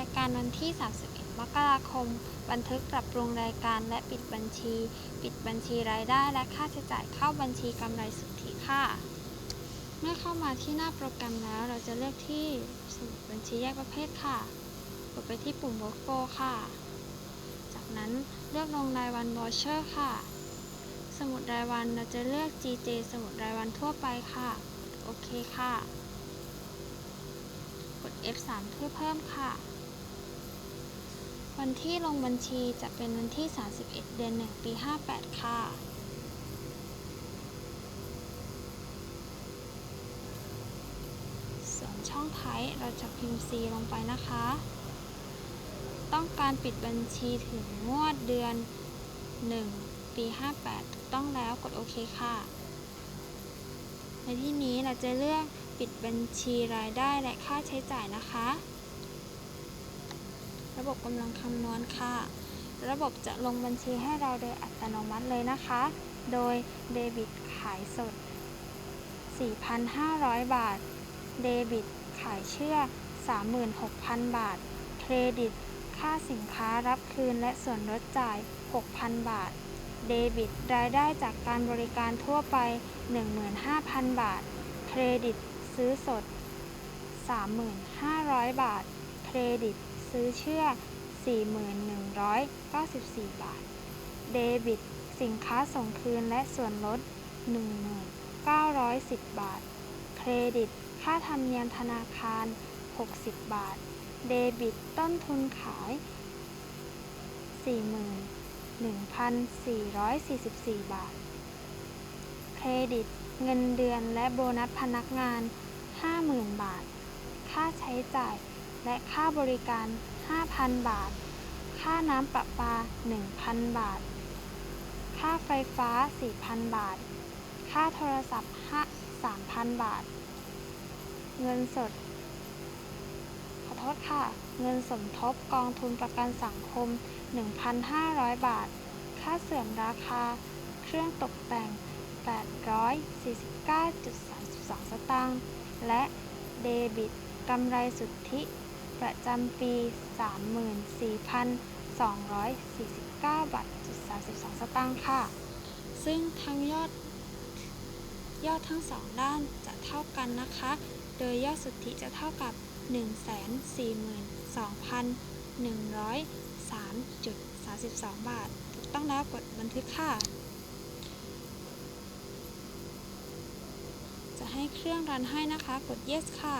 ายการวันที่ 31 มกราคม บันทึกปรับปรุงรายการและปิดบัญชี ปิดบัญชีรายได้และค่าใช้จ่ายเข้าบัญชีกำไรสุทธิค่ะ เมื่อเข้ามาที่หน้าโปรแกรมแล้ว เราจะเลือกที่สมุดบัญชีแยกประเภทค่ะ กดไปที่ปุ่ม Workflow ค่ะ จากนั้นเลือกลงรายวัน Voucher ค่ะ สมุดรายวันเราจะเลือก GJ สมุดรายวันทั่วไปค่ะ โอเคค่ะกด F3 เพื่อเพิ่มค่ะ วันที่ลงบัญชีจะเป็นวันที่ 31 เดือน 1 ปี 58 ค่ะ ส่วนช่องท้ายเราจะพิมพ์ C ลงไปนะคะ ต้องการปิดบัญชีถึงงวดเดือน 1 ปี 58 ถูกต้องแล้วกดโอเคค่ะ ในที่นี้เราจะเลือกปิดบัญชีรายได้และค่าใช้จ่ายนะคะ ระบบกำลังคำนวณค่ะ ระบบจะลงบัญชีให้เราโดยอัตโนมัติเลยนะคะ โดยเดบิตขายสด 4,500 บาท เดบิตขายเชื่อ 36,000 บาท เครดิต ค่าสินค้ารับคืนและส่วนลดจ่าย 6,000 บาท เดบิตรายได้จากการบริการทั่วไป 15,000 บาท เครดิตซื้อสด 3,500 บาท เครดิต ซื้อเชื่อ 4,194 บาท เดบิต สินค้าส่งคืนและส่วนลด 1,910 บาท เครดิต ค่าธรรมเนียมธนาคาร 60 บาท เดบิต ต้นทุนขาย 41,444 บาท เครดิต เงินเดือนและโบนัสพนักงาน 50,000 บาท ค่าใช้จ่าย และค่าบริการ 5,000 บาท ค่าน้ำประปา 1,000 บาท ค่าไฟฟ้า 4,000 บาท ค่าโทรศัพท์3,000 บาท เงินสด ขอโทษค่ะ เงินสมทบกองทุนประกันสังคม 1,500 บาท ค่าเสื่อมราคา เครื่องตกแต่ง 849.32 สตางค์ และเดบิตกำไรสุทธิ ประจำปี 34,249บาทจุด32 สตางค์ค่ะ ซึ่งทั้งยอดยอดทั้งสองด้านจะเท่ากันนะคะ โดยยอดสุทธิจะเท่ากับ 142,103.32 บาท ถูกต้องแล้วกดบันทึกค่ะ จะให้เครื่องรันให้นะคะ กด yes ค่ะ